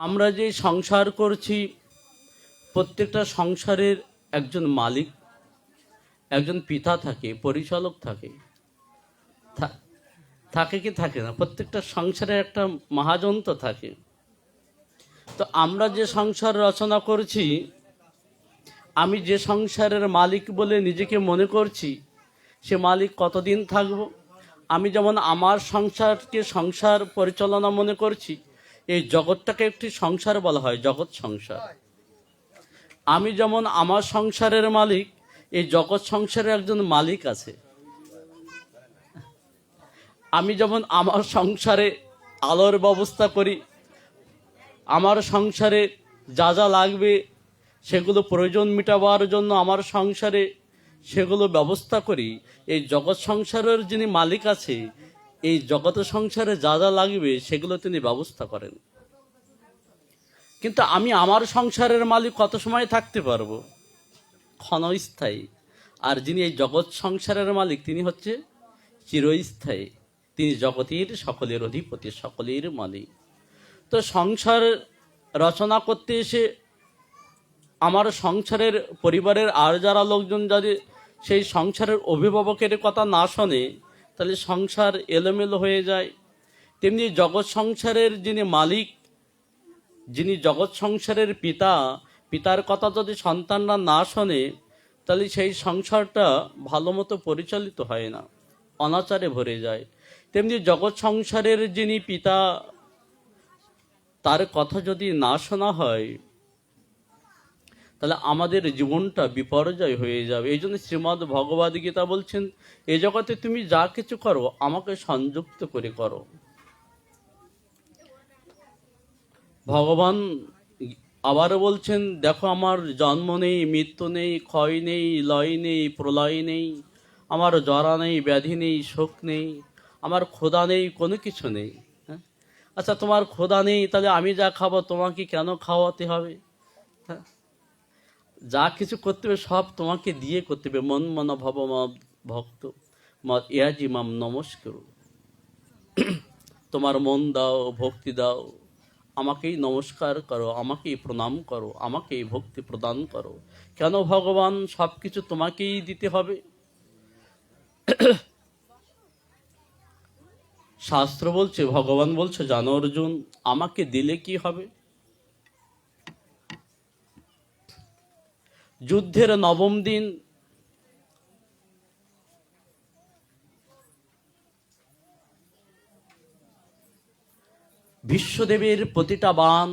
আমরা যে সংসার করছি, প্রত্যেকটা সংসারের একজন মালিক, একজন পিতা থাকে, পরিচালক থাকে। থাকে কি থাকে না? প্রত্যেকটা সংসারে একটা মহাজন তো থাকে। তো আমরা যে সংসার রচনা করছি, আমি যে সংসারের মালিক বলে নিজেকে মনে করছি, সে মালিক কতদিন থাকব? আমি যেমন আমার সংসারকে সংসার পরিচালনা মনে করছি এই জগৎটাকে একটি সংসার বলা হয়, জগৎ সংসার। আমি যেমন আমার সংসারের মালিক, এই জগৎ সংসারের একজন মালিক আছে। আমি যেমন আমার সংসারে আলোর ব্যবস্থা করি, আমার সংসারে যা যা লাগবে সেগুলো প্রয়োজন মেটাবার জন্য আমার সংসারে সেগুলো ব্যবস্থা করি। এই জগৎ সংসারের যিনি মালিক আছে এই জগৎ সংসারে যা যা লাগবে, সেগুলো তিনি ব্যবস্থা করেন। কিন্তু আমি আমার সংসারের মালিক কত সময় থাকতে পারব? ক্ষণস্থায়ী। আর যিনি এই জগৎ সংসারের মালিক, তিনি হচ্ছে চিরস্থায়ী। তিনি জগতের সকলের অধিপতি, সকলের মালিক। তো সংসার রচনা করতে এসে আমার সংসারের পরিবারের আর যারা লোকজন যাদের সেই সংসারের অভিভাবকের কথা না শোনে তাহলে সংসার এলোমেলো হয়ে যায়। তেমনি জগৎ সংসারের যিনি মালিক, যিনি জগৎ সংসারের পিতা, পিতার কথা যদি সন্তানরা না শোনে, তাহলে সেই সংসারটা ভালো মতো পরিচালিত হয় না, অনাচারে ভরে যায়। তেমনি জগৎ সংসারের যিনি পিতা, তার কথা যদি না শোনা হয় তাহলে আমাদের জীবনটা বিপর্যয় হয়ে যাবে। এই জন্য শ্রীমদ্ ভগবদ গীতা বলছেন, এ জগতে তুমি যা কিছু করো, আমাকে সংযুক্ত করে করো। ভগবান আবারও বলছেন, দেখো, আমার জন্ম নেই, মৃত্যু নেই, ক্ষয় নেই, লয় নেই, প্রলয় নেই, আমার জরা নেই, ব্যাধি নেই, শোক নেই, আমার ক্ষুধা নেই, কোনো কিছু নেই। হ্যাঁ? আচ্ছা তোমার ক্ষুধা নেই, তাহলে আমি যা খাব, তোমাকে কেন খাওয়াতে হবে? হ্যাঁ? যা কিছু করতে হবে, সব তোমাকে দিয়ে করতে হবে। মন মন ভব ভক্ত। মদ ইয়াজি মাম, নমস্কার। তোমার মন দাও, ভক্তি দাও। আমাকেই নমস্কার করো, আমাকেই প্রণাম করো, আমাকেই ভক্তি প্রদান করো। কেন ভগবান সব কিছু তোমাকেই দিতে হবে? শাস্ত্র বলছে, ভগবান বলছে, জানো অর্জুন, আমাকে দিলে কি হবে? যুদ্ধের নবম দিন। বিশ্বদেবের প্রতিটা বান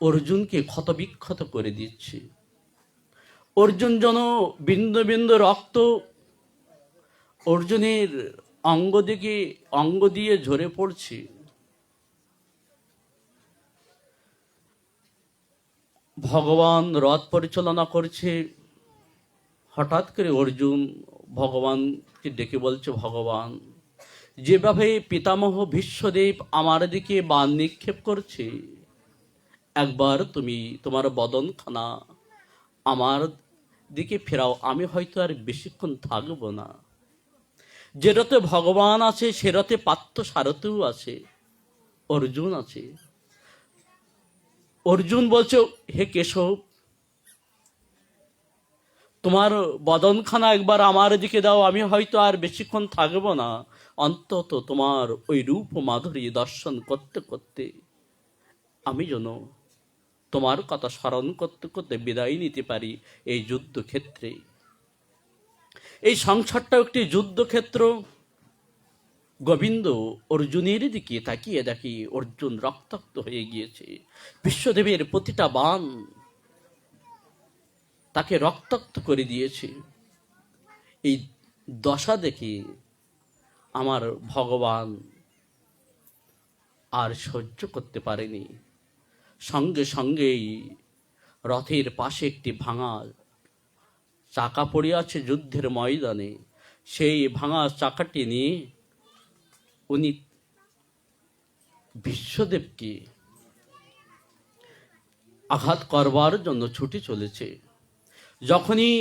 অর্জুনকে ক্ষতবিক্ষত করে দিচ্ছে। অর্জুন যেন বিন্দু বিন্দু রক্ত অর্জুনের অঙ্গ দিকে অঙ্গ দিয়ে ঝরে পড়ছে। ভগবান রথ পরিচালনা করছে। হঠাৎ করে অর্জুন ভগবানকে ডেকে বলছে, ভগবান, যেভাবে পিতামহ বিশ্বদেব আমার দিকে বান নিক্ষেপ করছে, একবার তুমি তোমার বদনখানা আমার দিকে ফেরাও, আমি হয়তো আর বেশিক্ষণ থাকব না। যে রথে ভগবান আছে, সে রথে পাত্র সারথেও আছে, অর্জুন আছে। অর্জুন বলছে, হে কেশব, তোমার বদনখানা একবার আমার দিকে দাও, আমি হয়তো আর বেশিক্ষণ থাকব না। অন্তত তোমার ওই রূপ মাধুরী দর্শন করতে করতে আমি যেন তোমার কথা স্মরণ করতে করতে বিদায় নিতে পারি এই যুদ্ধক্ষেত্রে। এই সংসারটাও একটি যুদ্ধক্ষেত্র। গোবিন্দ অর্জুনের দিকে তাকিয়ে দেখি অর্জুন রক্তাক্ত হয়ে গিয়েছে। বিশ্বদেবের প্রতিটা বান তাকে রক্তাক্ত করে দিয়েছে। এই দশা দেখে আমার ভগবান আর সহ্য করতে পারেনি। সঙ্গে সঙ্গেই রথের পাশে একটি ভাঙা চাকা পড়ে আছে যুদ্ধের ময়দানে। সেই ভাঙা চাকাটি নিয়ে উনি বিশ্বদেবকে আঘাত করবার জন্য ছুটে চলেছে। যখনই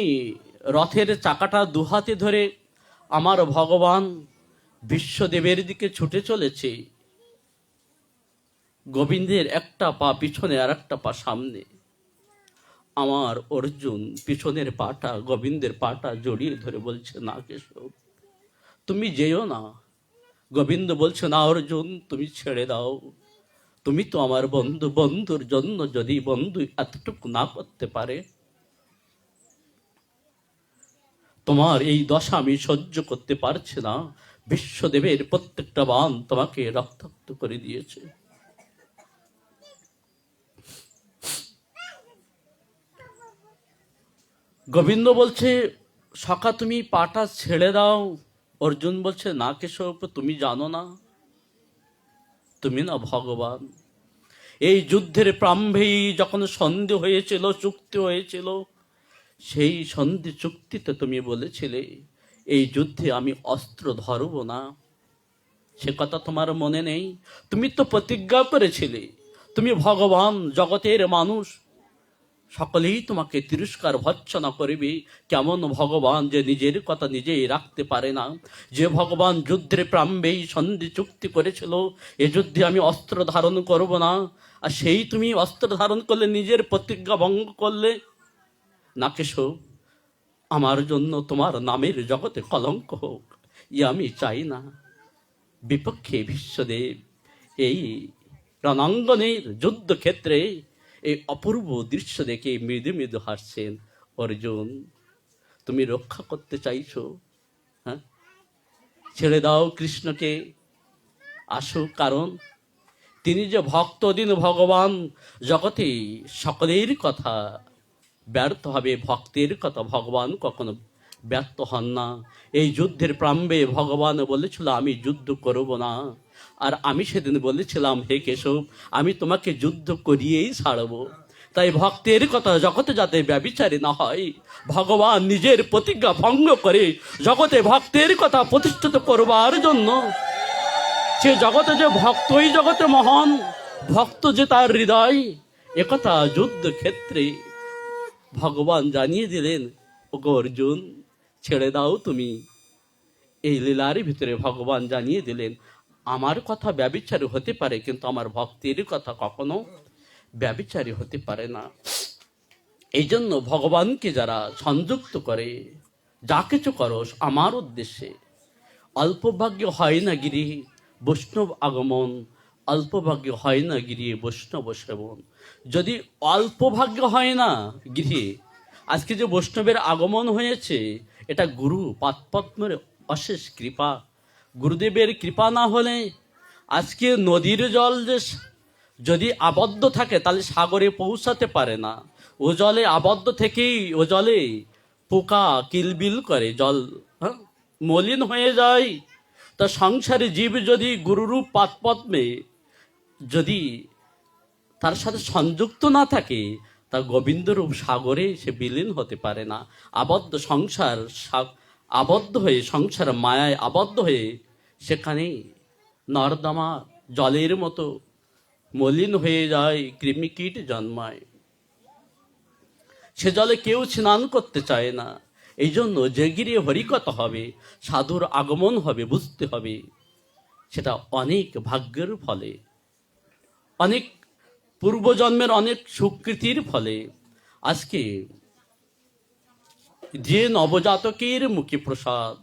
রথের চাকাটা দুহাতে ধরে আমার ভগবান বিশ্বদেবের দিকে ছুটে চলেছে, গোবিন্দের একটা পা পিছনে আর একটা পা সামনে। আমার অর্জুন পিছনের পাটা, গোবিন্দের পাটা জড়িয়ে ধরে বলছে, না কেশব, তুমি যেও না। গোবিন্দ বলছে, না অর্জুন, তুমি ছেড়ে দাও। তুমি তো আমার বন্ধু, বন্ধুর জন্য যদি বন্ধু এতটুকু না করতে পারে, তোমার এই দশা আমি সহ্য করতে পারছি না। বিশ্বদেবের প্রত্যেকটা বান তোমাকে রক্তাক্ত করে দিয়েছে। গোবিন্দ বলছে, সখা, তুমি পাটা ছেড়ে দাও। অর্জুন বলছে, না কেশব, তুমি জানো না। তুমি না ভগবান। এই যুদ্ধের প্রাম্ভেই যখন সন্ধি হয়েছিল, চুক্তি হয়েছিল, সেই সন্ধি চুক্তিতে তুমি বলেছিলে, এই যুদ্ধে আমি অস্ত্র ধরব না। সে কথা তোমার মনে নেই? তুমি তো প্রতিজ্ঞা করেছিলে। তুমি ভগবান, জগতের মানুষ। সকলেই তোমাকে তিরস্কার ভৎসনা করবে। কেমন ভগবান যে নিজের কথা নিজেই রাখতে পারে না? যে ভগবান যুদ্ধের প্রাম্বেই সন্ধি চুক্তি করেছিল, এ যুদ্ধে আমি অস্ত্র ধারণ করব না। আর সেই তুমি অস্ত্র ধারণ করলে, নিজের প্রতিজ্ঞা ভঙ্গ করলে? না কেশব, আমার জন্য তোমার নামের জগতে কলঙ্ক হোক ই আমি চাই না। বিপক্ষে বিশ্বদেব, এই রণাঙ্গনের যুদ্ধক্ষেত্রে এই অপূর্ব দৃশ্য দেখে মৃদু মৃদু হাসছেন, অর্জুন, তুমি রক্ষা করতে চাইছো হ্যাঁ? ছেড়ে দাও কৃষ্ণকে, আসো কারণ তিনি যে ভক্তদিন ভগবান, জগতে সকলের কথা ব্যর্থ হবে, ভক্তের কথা ভগবান কখনো ব্যর্থ হন না। এই যুদ্ধের প্রাম্বে ভগবান বলেছিল, আমি যুদ্ধ করব না। আর আমি সেদিন বলেছিলাম, হে কেশব, আমি তোমাকে যুদ্ধ করিয়েই ছাড়ব। তাই ভক্তের কথা জগতে যাতে ব্যবিচারী না হয়, ভগবান নিজের প্রতিজ্ঞা ভঙ্গ করে জগতে ভক্তের কথা প্রতিষ্ঠিত করবার জন্য। সে জগতে যে ভক্তই জগতে মহান, ভক্ত যে তার হৃদয় একথা যুদ্ধ ক্ষেত্রে ভগবান জানিয়ে দিলেন, ওগো অর্জুন, ছেড়ে দাও তুমি। এই লীলার ভিতরে ভগবান জানিয়ে দিলেন আমার কথা ব্যবিচারী হতে পারে, কিন্তু আমার ভক্তির কথা কখনো ব্যবিচারী হতে পারে না। এই জন্য ভগবানকে যারা সংযুক্ত করে, যা কিছু করো আমার উদ্দেশ্যে অল্পভাগ্য হয় না গিরি বৈষ্ণব আগমন অল্পভাগ্য হয় না গিরি বৈষ্ণব সেবন যদি অল্পভাগ্য হয় না গৃহে আজকে যে বৈষ্ণবের আগমন হয়েছে, এটা গুরু পাৎপদ্মের অশেষ কৃপা। গুরুদেবের কৃপা না হলে আজকে নদীর জল যে যদি আবদ্ধ থাকে, তাহলে সাগরে পৌঁছাতে পারে না। ও জলে আবদ্ধ থেকেই, ও জলে পোকা কিলবিল করে। জল হ্যাঁ মলিন হয়ে যায়। তা সংসারে জীব যদি গুরুরূপ পাৎপদ্মে যদি তার সাথে সংযুক্ত না থাকে, তা গোবিন্দরূপ সাগরে সে বিলীন হতে পারে না। আবদ্ধ সংসার আবদ্ধ হয়ে, সংসার মায়ায় আবদ্ধ হয়ে, সেখানে নর্দমা জলের মতো মলিন হয়ে যায়, কৃমিকীট জন্মায়। সে জলে কেউ স্নান করতে চায় না। এই জন্য যে গিরে হরিকথা হবে, সাধুর আগমন হবে, বুঝতে হবে। সেটা অনেক ভাগ্যের ফলে। অনেক পূর্বজন্মের অনেক সুকৃতির ফলে। আজকে যে নবজাতকের মুখে প্রসাদ,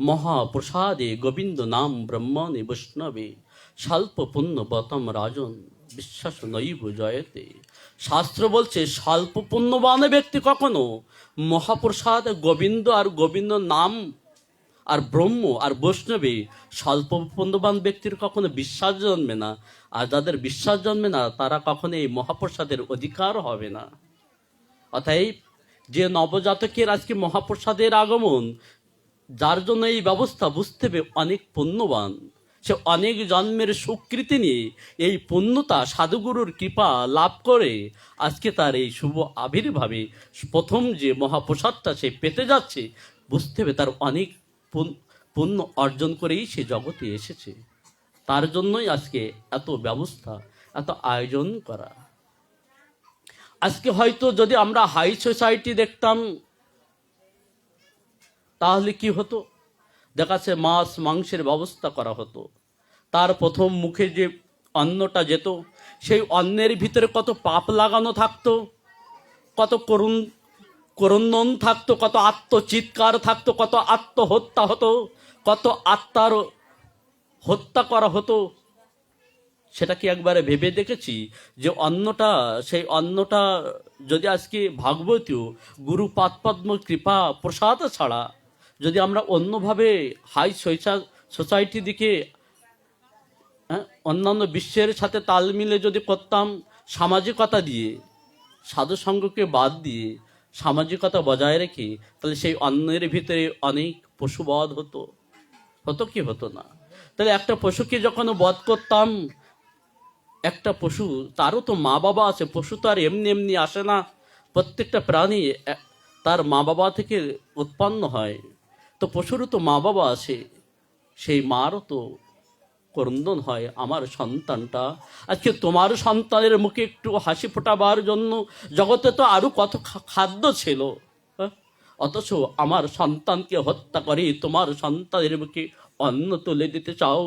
মহাপ্রসাদে গোবিন্দ নাম ব্রহ্মণে বৈষ্ণবে স্বল্প পুণ্য বতম রাজন, বিশ্বাস নৈব জয়তে। শাস্ত্র বলছে স্বল্প পুণ্যবান ব্যক্তি কখনো মহাপ্রসাদ, গোবিন্দ আর গোবিন্দ নাম আর ব্রহ্ম আর বৈষ্ণবে স্বল্প পুণ্যবান ব্যক্তির কখনো বিশ্বাস জন্মে না। আর যাদের বিশ্বাস জন্মে না, তারা কখনো এই মহাপ্রসাদের অধিকার হবে না। অতএব যে নবজাতকের আজকে মহাপ্রসাদের আগমন, যার জন্য এই ব্যবস্থা বুঝতে হবে অনেক পুণ্যবান। সে অনেক জন্মের স্বীকৃতি নিয়ে এই পুণ্যতা সাধুগুরুর কৃপা লাভ করে আজকে তার এই শুভ আবির্ভাবে প্রথম যে মহাপ্রসাদটা সে পেতে যাচ্ছে, বুঝতে হবে তার অনেক পুণ- পুণ্য অর্জন করেই সে জগতে এসেছে। তার জন্যই আজকে এত ব্যবস্থা, এত আয়োজন করা। আজকে হয়তো যদি আমরা হাই সোসাইটি দেখতাম, তাহলে কি হতো? দেখাচ্ছে মাছ, মাংসের ব্যবস্থা করা হতো। তার প্রথম মুখে যে অন্নটা যেত, সেই অন্নের ভিতরে কত পাপ লাগানো থাকতো, কত করুণ, করুণন থাকতো, কত আত্মচিৎকার থাকতো, কত আত্মহত্যা হতো, কত আত্মার হত্যা করা হতো। সেটা কি একবারে ভেবে দেখেছি যে অন্নটা সেই অন্নটা যদি আজকে ভাগবতীয় গুরু পাদপদ্ম কৃপা প্রসাদ ছাড়া যদি আমরা অন্যভাবে হাই সোসাইটি দিকে হ্যাঁ, অন্যান্য বিশ্বের সাথে তাল মিলে যদি করতাম সামাজিকতা দিয়ে সাধু সঙ্গকে বাদ দিয়ে সামাজিকতা বজায় রেখে তাহলে সেই অন্নের ভিতরে অনেক পশুবধ হতো। হতো কি হতো না? তাহলে একটা পশুকে যখন বধ করতাম একটা পশু, তারও তো মা বাবা আছে, পশু তো আর এমনি এমনি আসে না। প্রত্যেকটা প্রাণী তার মা বাবা থেকে উৎপন্ন হয়। তো পশুরও তো মা বাবা আছে, সেই মারও তো করন্দন হয়। আমার সন্তানটা, আজকে তোমার সন্তানের মুখে একটু হাসি ফোটাবার জন্য জগতে তো আরও কত খাদ্য ছিল হ্যাঁ? অথচ আমার সন্তানকে হত্যা করে তোমার সন্তানের মুখে অন্ন তুলে দিতে চাও।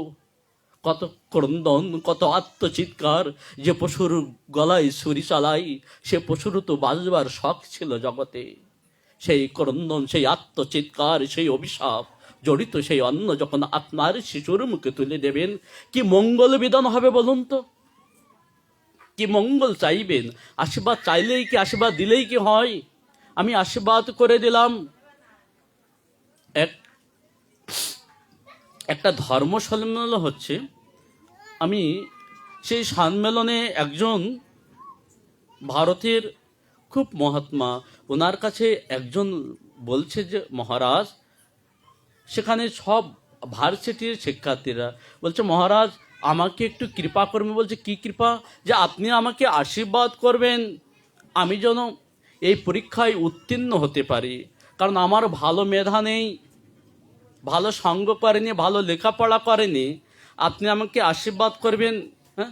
কত ক্রন্দন, কত আত্মচিৎকার, যে পশুর গলায় ছুরি চালাই, সে পশুর তো বাজবার শখ ছিল জগতে। সেই ক্রন্দন, সেই আত্মচিৎকার, সেই অভিশাপ, জড়িত সেই অন্ন যখন আপনার শিশুর মুখে তুলে দেবেন, কি মঙ্গল বিধান হবে বলুন তো? কি মঙ্গল চাইবেন? আশীর্বাদ চাইলেই কি, আশীর্বাদ দিলেই কি হয়? আমি আশীর্বাদ করে দিলাম। এক, একটা ধর্ম সম্মেলন হচ্ছে আমি সেই সম্মেলনে একজন ভারতের খুব মহাত্মা। ওনার কাছে একজন বলছে যে, মহারাজ, সেখানে সব ভার্সিটির শিক্ষার্থীরা বলছে, মহারাজ, আমাকে একটু কৃপা করবেন বলছে, কি কৃপা? যে আপনি আমাকে আশীর্বাদ করবেন। আমি যেন এই পরীক্ষায় উত্তীর্ণ হতে পারি। কারণ আমার ভালো মেধা নেই, ভালো সঙ্গ করেনি, ভালো লেখাপড়া করেনি। আপনি আমাকে আশীর্বাদ করবেন হ্যাঁ?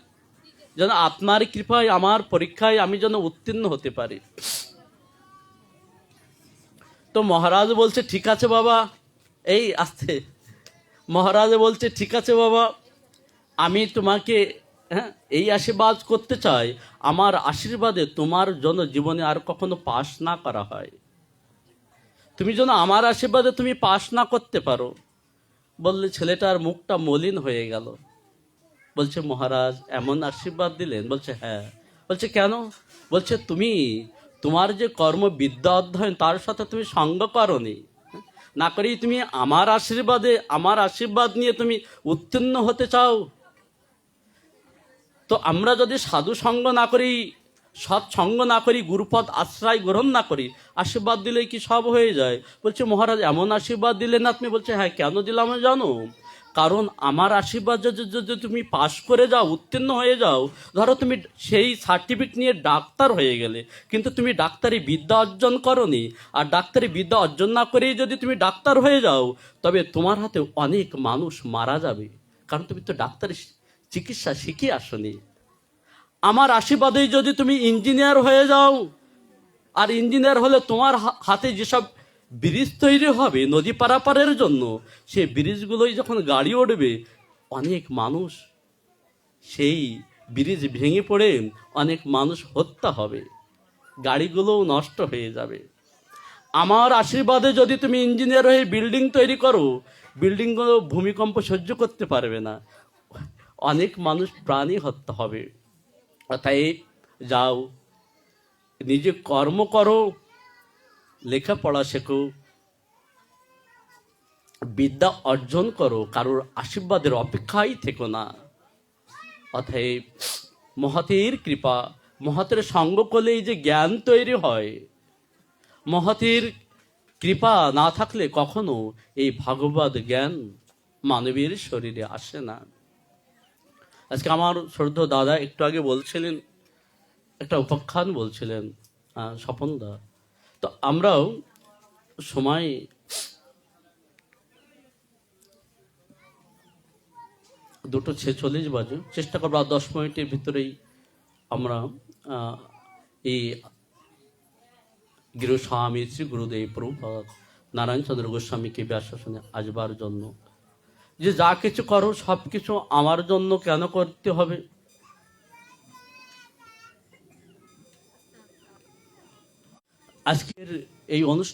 যেন আপনার কৃপায়, আমার পরীক্ষায় আমি যেন উত্তীর্ণ হতে পারি। তো মহারাজ বলছে, ঠিক আছে বাবা। এই, আসতে। মহারাজ বলছে, ঠিক আছে বাবা। আমি তোমাকে হ্যাঁ এই আশীর্বাদ করতে চাই। আমার আশীর্বাদে তোমার জন্য জীবনে আর কখনো পাশ না করা হয়। তুমি যেন আমার আশীর্বাদে তুমি পাশ না করতে পারো। বললে, ছেলেটার মুখটা মলিন হয়ে গেল। বলছে, মহারাজ, এমন আশীর্বাদ দিলেন? বলছে হ্যাঁ। বলছে, কেন? বলছে, তুমি, তোমার যে কর্ম বিদ্যা অধ্যয়ন, তার সাথে তুমি সঙ্গ করনি। না করেই তুমি আমার আশীর্বাদে, আমার আশীর্বাদ নিয়ে তুমি উত্তীর্ণ হতে চাও। তো আমরা যদি সাধু সঙ্গ না করি সৎসঙ্গ না করি, গুরুপদ আশ্রয় গ্রহণ না করি, আশীর্বাদ দিলেই কি সব হয়ে যায়? বলছে, মহারাজ, এমন আশীর্বাদ দিলেন আপনি? বলছে হ্যাঁ কেন দিলাম জানো? কারণ আমার আশীর্বাদ যদি তুমি পাশ করে যাও, উত্তীর্ণ হয়ে যাও, ধরো তুমি সেই সার্টিফিকেট নিয়ে ডাক্তার হয়ে গেলে, কিন্তু তুমি ডাক্তারি বিদ্যা অর্জন করনি, আর ডাক্তারি বিদ্যা অর্জন না করেই যদি তুমি ডাক্তার হয়ে যাও, তবে তোমার হাতে অনেক মানুষ মারা যাবে। কারণ তুমি তো ডাক্তারি চিকিৎসা শিখে আসনি। আমার আশীর্বাদেই যদি তুমি ইঞ্জিনিয়ার হয়ে যাও, আর ইঞ্জিনিয়ার হলে তোমার হাতে যেসব ব্রিজ তৈরি হবে নদী পারাপারের জন্য, সেই ব্রিজগুলোই যখন গাড়ি উঠবে, অনেক মানুষ সেই ব্রিজ ভেঙে পড়ে, অনেক মানুষ হত্যা হবে, গাড়িগুলোও নষ্ট হয়ে যাবে। আমার আশীর্বাদে যদি তুমি ইঞ্জিনিয়ার হয়ে বিল্ডিং তৈরি করো, বিল্ডিংগুলো ভূমিকম্প সহ্য করতে পারবে না। অনেক মানুষ প্রাণী হত্যা হবে। অতএব যাও, নিজে কর্ম করো, লেখাপড়া শেখো, বিদ্যা অর্জন করো, কারোর আশীর্বাদের অপেক্ষাই থেকো না। অতএব মহতের কৃপা, মহতের সঙ্গ করলেই যে জ্ঞান তৈরি হয়। মহতের কৃপা না থাকলে কখনো এই ভাগবত জ্ঞান মানবীর শরীরে আসে না। আজকে আমার শ্রদ্ধ দাদা একটু আগে বলছিলেন একটা উপাখ্যান বলছিলেন আহ, স্বপনদা তো আমরাও সময় দুটো ছেচল্লিশ বাজে চেষ্টা করব আর দশ মিনিটের ভিতরেই আমরা এই গৃহস্বামী শ্রী গুরুদেব প্রভুপাদ নারায়ণ চন্দ্র গোস্বামীকে ব্যাসাসনে আসবার জন্য যে যা কিছু করো সব কিছু আমার জন্য কেন করতে হবে? আজকের এই অনুষ্ঠান